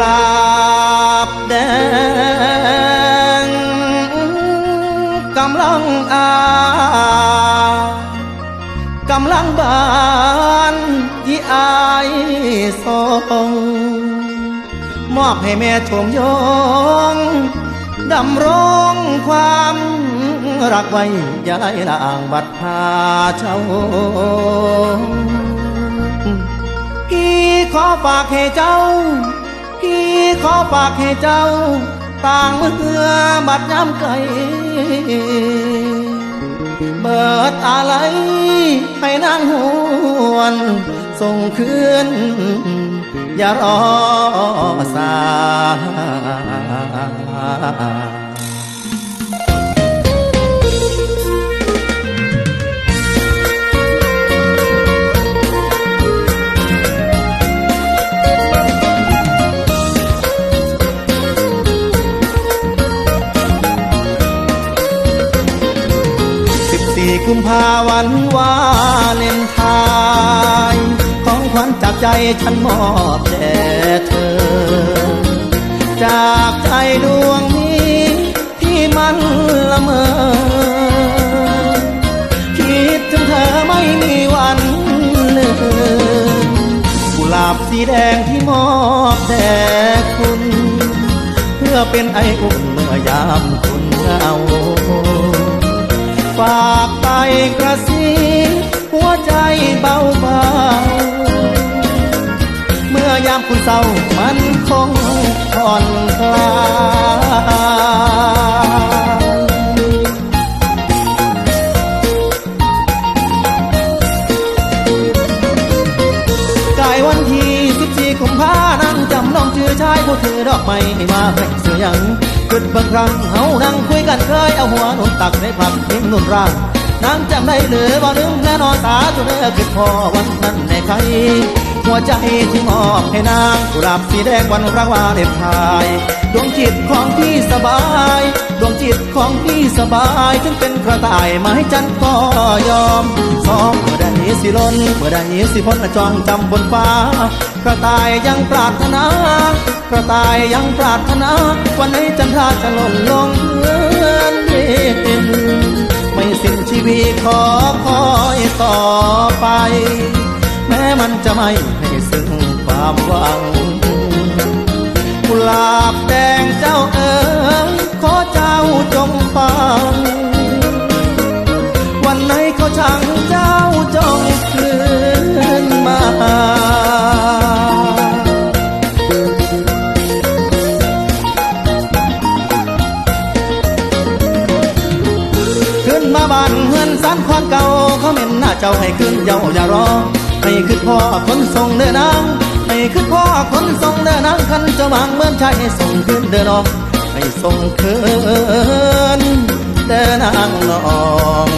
ลาบแดงกำลังอากำลังบานที่อายส่งมอบให้แม่ชมยงดำรงความรักไว้ยายล่างบัดพาเจ้าพี่ขอฝากให้เจ้า พี่ขอฝากให้เจ้า ต่างเมื่อบัดย้ำไกล เบิดอะไรให้นางหวน ส่งคืนอย่ารอสาย กุมภาวันวาเลนไทน์ของขวัญจากใจฉันมอบแด่เธอ จากใจดวงนี้ที่มันละเมอ คิดถึงเธอไม่มีวันลืมกุหลาบสีแดงที่มอบแด่คุณ เพื่อเป็นไออุ่นเมื่อยามคุณเหงาฝาก กระซิบหัวใจเบาเบาเมื่อยามคุณเศร้ามันคงผ่อนคลายกายวันที่สิบสี่กุมภานั่งจำน้องชื่อชายผู้ถือดอกไม้มาให้เสือยังกึดบางครั้งเฮานั่งคุยกันเคยเอาหัวหนุนตักในผับทิ้งหนุนร่าง นางจำได้หรือบ่ลืมแน่นอนสาธุเด้อคือพอวันนั้นในใคร หัวใจที่มอบให้นางกุหลาบสีแดงวันรักวาเลนไทน์ดวงจิตของพี่สบาย ดวงจิตของพี่สบายถึงเป็นกระต่ายไม้จันทร์ก็ยอมสองเมื่อใดสิล้นเมื่อใดสิพ้นจองจำบนฟ้ากระต่ายยังปรารถนากระต่ายยังปรารถนา วันไหนจันทราจะหล่นลง แม้มันจะไม่ให้ซึ่งความหวังกุหลาบแดงเจ้าเอ๋ยขอเจ้าจงฟัง บ้านเฮือนสันความเก่าเขาเม็นหน้าเจ้าให้ขึ้นเยาอย่ารอให้ขึ้นพ่อคนทรงเดินนางให้ขึ้นพ่อคนทรงเดินนางคันเจ้าบางเมื่อชายให้ส่งขึ้นเดินออกให้ส่งขึ้นเดินนางนอง